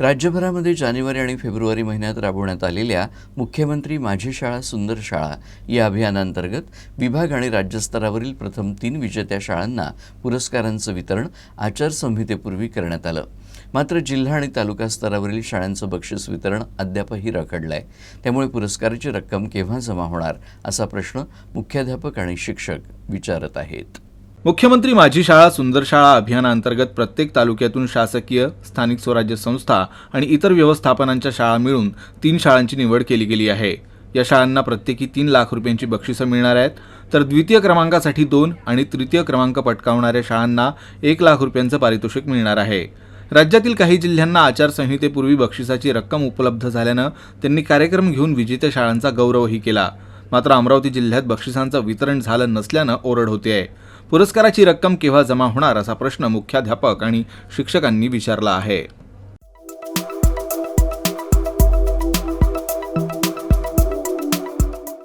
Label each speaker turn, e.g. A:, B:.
A: राज्यभरामध्ये जानेवारी आणि फेब्रुवारी महिन्यात राबवण्यात आलेल्या मुख्यमंत्री माझी शाळा सुंदर शाळा या अभियानांतर्गत विभाग आणि राज्यस्तरावरील प्रथम तीन विजेत्या शाळांना पुरस्कारांचं वितरण आचारसंहितेपूर्वी करण्यात आलं. मात्र जिल्हा आणि तालुका स्तरावरील शाळांचं बक्षीस वितरण अद्यापही रखडलं आहे त्यामुळे पुरस्काराची रक्कम केव्हा जमा होणार असा प्रश्न मुख्याध्यापक आणि शिक्षक विचारत आहेत.
B: मुख्यमंत्री माझी शाळा सुंदर शाळा अभियानाअंतर्गत प्रत्येक तालुक्यातून शासकीय स्थानिक स्वराज्य संस्था आणि इतर व्यवस्थापनांच्या शाळा मिळून तीन शाळांची निवड केली गेली आहे. या शाळांना प्रत्येकी तीन लाख रुपयांची बक्षिसं मिळणार आहेत. तर द्वितीय क्रमांकासाठी दोन आणि तृतीय क्रमांक पटकावणाऱ्या शाळांना एक लाख रुपयांचं पारितोषिक मिळणार आहे. राज्यातील काही जिल्ह्यांना आचारसंहितेपूर्वी बक्षिसाची रक्कम उपलब्ध झाल्यानं त्यांनी कार्यक्रम घेऊन विजेत्या शाळांचा गौरवही केला. मात्र अमरावती जिल्ह्यात बक्षिसांचं वितरण झालं नसल्यानं ओरड होते आहे पुरस्काराची रक्कम केव्हा जमा होणार असा प्रश्न मुख्याध्यापक आणि शिक्षकांनी विचारला आहे.